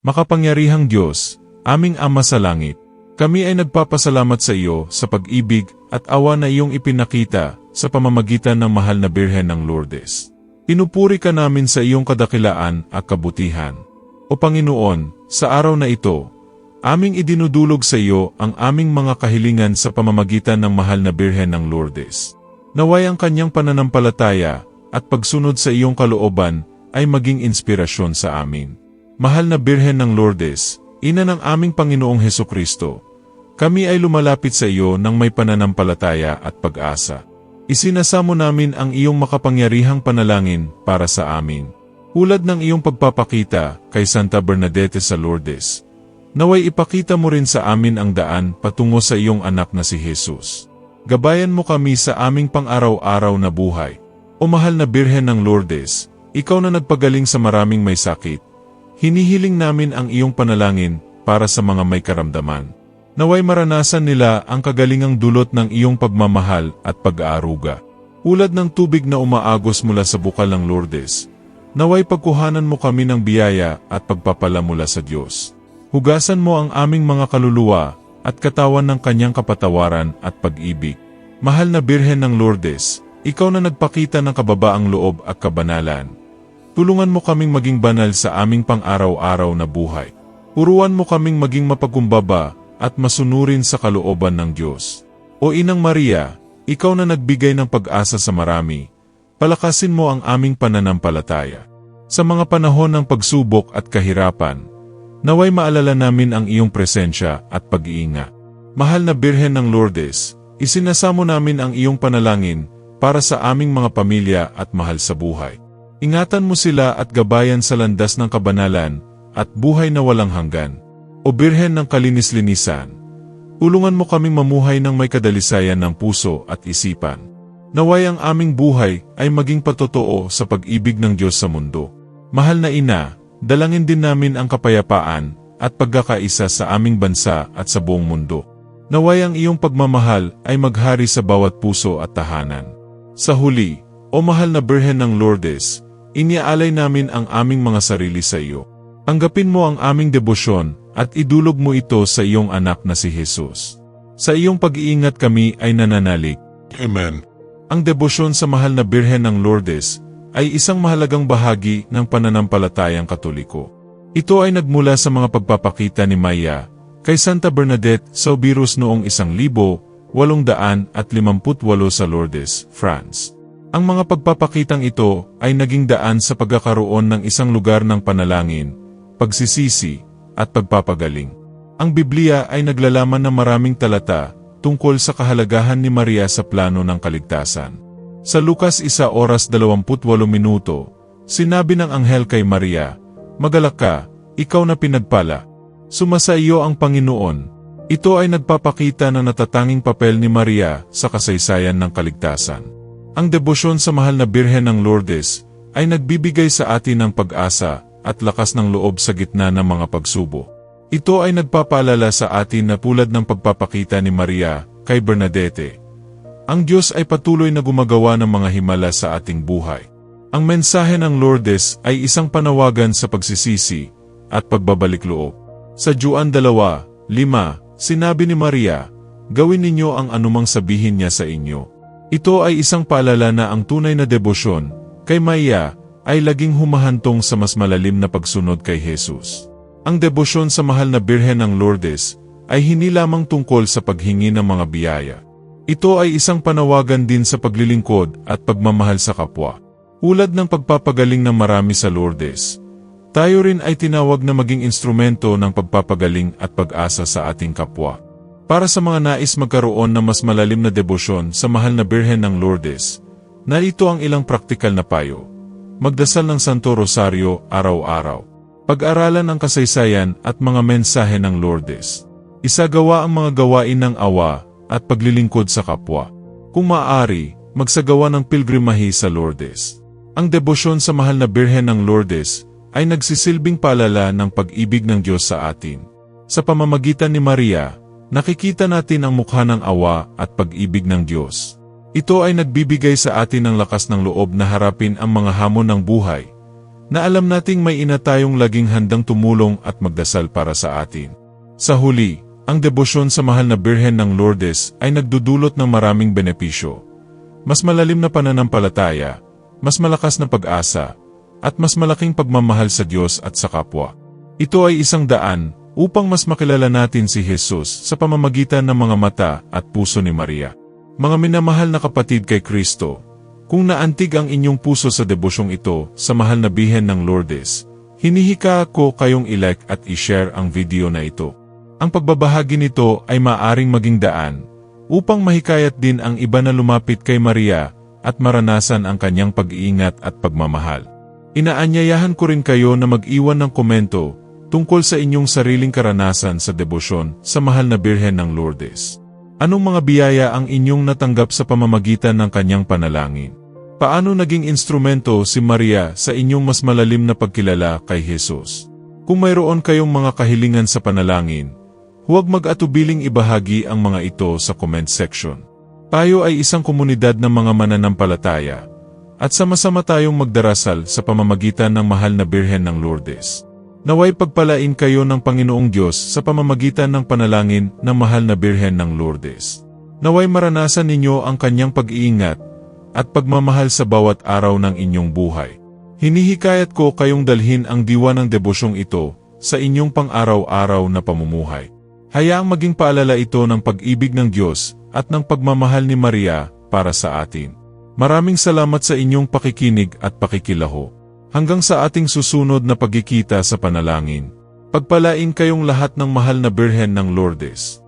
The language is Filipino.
Makapangyarihang Diyos, aming Ama sa Langit, kami ay nagpapasalamat sa iyo sa pag-ibig at awa na iyong ipinakita sa pamamagitan ng mahal na Birhen ng Lourdes. Pinupuri ka namin sa iyong kadakilaan at kabutihan. O Panginoon, sa araw na ito, aming idinudulog sa iyo ang aming mga kahilingan sa pamamagitan ng mahal na Birhen ng Lourdes. Naway ang kanyang pananampalataya at pagsunod sa iyong kalooban ay maging inspirasyon sa amin. Mahal na Birhen ng Lourdes, ina ng aming Panginoong Heso Kristo, kami ay lumalapit sa iyo ng may pananampalataya at pag-asa. Isinasamo namin ang iyong makapangyarihang panalangin para sa amin. Ulad ng iyong pagpapakita kay Santa Bernadette sa Lourdes, naway ipakita mo rin sa amin ang daan patungo sa iyong anak na si Jesus. Gabayan mo kami sa aming pang-araw-araw na buhay. O mahal na Birhen ng Lourdes, ikaw na nagpagaling sa maraming may sakit, Hinihiling namin ang iyong panalangin para sa mga may karamdaman. Naway maranasan nila ang kagalingang dulot ng iyong pagmamahal at pag-aaruga. Ulad ng tubig na umaagos mula sa bukal ng Lourdes, naway pagkuhanan mo kami ng biyaya at pagpapala mula sa Diyos. Hugasan mo ang aming mga kaluluwa at katawan ng kanyang kapatawaran at pag-ibig. Mahal na Birhen ng Lourdes, ikaw na nagpakita ng kababaang loob at kabanalan. Tulungan mo kaming maging banal sa aming pang-araw-araw na buhay. Puruan mo kaming maging mapagumbaba at masunurin sa kalooban ng Diyos. O Inang Maria, ikaw na nagbigay ng pag-asa sa marami, palakasin mo ang aming pananampalataya. Sa mga panahon ng pagsubok at kahirapan, naway maalala namin ang iyong presensya at pag-iinga. Mahal na Birhen ng Lourdes, isinasamo namin ang iyong panalangin para sa aming mga pamilya at mahal sa buhay. Ingatan mo sila at gabayan sa landas ng kabanalan at buhay na walang hanggan. O Birhen ng Kalinis-linisan, tulungan mo kaming mamuhay ng may kadalisayan ng puso at isipan. Naway ang aming buhay ay maging patotoo sa pag-ibig ng Diyos sa mundo. Mahal na ina, dalangin din namin ang kapayapaan at pagkakaisa sa aming bansa at sa buong mundo. Naway ang iyong pagmamahal ay maghari sa bawat puso at tahanan. Sa huli, o mahal na Birhen ng Lourdes, Iniaalay namin ang aming mga sarili sa iyo. Anggapin mo ang aming debosyon at idulog mo ito sa iyong anak na si Jesus. Sa iyong pag-iingat kami ay nananalig. Amen. Ang debosyon sa mahal na Birhen ng Lourdes ay isang mahalagang bahagi ng pananampalatayang katoliko. Ito ay nagmula sa mga pagpapakita ni Maya kay Santa Bernadette sa Obirus noong 1858 sa Lourdes, France. Ang mga pagpapakitang ito ay naging daan sa pagkakaroon ng isang lugar ng panalangin, pagsisisi, at pagpapagaling. Ang Biblia ay naglalaman ng maraming talata tungkol sa kahalagahan ni Maria sa plano ng kaligtasan. Sa Lucas 1 oras 28 minuto, sinabi ng anghel kay Maria, Magalak ka, ikaw na pinagpala. Sumasa iyo ang Panginoon. Ito ay nagpapakita ng natatanging papel ni Maria sa kasaysayan ng kaligtasan. Ang debosyon sa mahal na Birhen ng Lourdes ay nagbibigay sa atin ng pag-asa at lakas ng loob sa gitna ng mga pagsubo. Ito ay nagpapaalala sa atin na pulad ng pagpapakita ni Maria kay Bernadette. Ang Diyos ay patuloy na gumagawa ng mga himala sa ating buhay. Ang mensahe ng Lourdes ay isang panawagan sa pagsisisi at pagbabalik loob. Sa Juan 2:5, sinabi ni Maria, Gawin ninyo ang anumang sabihin niya sa inyo ito ay isang paalala na ang tunay na debosyon, kay Maya, ay laging humahantong sa mas malalim na pagsunod kay Jesus. Ang debosyon sa mahal na Birhen ng Lourdes ay hindi lamang tungkol sa paghingi ng mga biyaya. Ito ay isang panawagan din sa paglilingkod at pagmamahal sa kapwa. Ulad ng pagpapagaling ng marami sa Lourdes, tayo rin ay tinawag na maging instrumento ng pagpapagaling at pag-asa sa ating kapwa. Para sa mga nais magkaroon ng mas malalim na debosyon sa mahal na Birhen ng Lourdes, narito ang ilang praktikal na payo. Magdasal ng Santo Rosario araw-araw. Pag-aralan ang kasaysayan at mga mensahe ng Lourdes. Isagawa ang mga gawain ng awa at paglilingkod sa kapwa. Kung maaari, magsagawa ng pilgrimahe sa Lourdes. Ang debosyon sa mahal na Birhen ng Lourdes ay nagsisilbing palala ng pag-ibig ng Diyos sa atin. Sa pamamagitan ni Maria, nakikita natin ang mukha ng awa at pag-ibig ng Diyos. Ito ay nagbibigay sa atin ng lakas ng loob na harapin ang mga hamon ng buhay, na alam nating may ina tayong laging handang tumulong at magdasal para sa atin. Sa huli, ang debosyon sa mahal na Birhen ng Lourdes ay nagdudulot ng maraming benepisyo. Mas malalim na pananampalataya, mas malakas na pag-asa, at mas malaking pagmamahal sa Diyos at sa kapwa. Ito ay isang daan upang mas makilala natin si Jesus sa pamamagitan ng mga mata at puso ni Maria. Mga minamahal na kapatid kay Kristo, kung naantig ang inyong puso sa debosyong ito sa mahal na bihen ng Lourdes, hinihika ko kayong ilike at i-share ang video na ito. Ang pagbabahagi nito ay maaring maging daan upang mahikayat din ang iba na lumapit kay Maria at maranasan ang kanyang pag-iingat at pagmamahal. Inaanyayahan ko rin kayo na mag-iwan ng komento tungkol sa inyong sariling karanasan sa debosyon sa mahal na Birhen ng Lourdes. Anong mga biyaya ang inyong natanggap sa pamamagitan ng kanyang panalangin? Paano naging instrumento si Maria sa inyong mas malalim na pagkilala kay Jesus? Kung mayroon kayong mga kahilingan sa panalangin, huwag mag-atubiling ibahagi ang mga ito sa comment section. Tayo ay isang komunidad ng mga mananampalataya, at sama-sama tayong magdarasal sa pamamagitan ng mahal na Birhen ng Lourdes. Naway pagpalain kayo ng Panginoong Diyos sa pamamagitan ng panalangin ng mahal na Birhen ng Lourdes. Naway maranasan ninyo ang kanyang pag-iingat at pagmamahal sa bawat araw ng inyong buhay. Hinihikayat ko kayong dalhin ang diwa ng debosyong ito sa inyong pang-araw-araw na pamumuhay. Hayaang maging paalala ito ng pag-ibig ng Diyos at ng pagmamahal ni Maria para sa atin. Maraming salamat sa inyong pakikinig at pakikilaho. Hanggang sa ating susunod na pagkikita sa panalangin. Pagpalain kayong lahat ng mahal na Birhen ng Lourdes.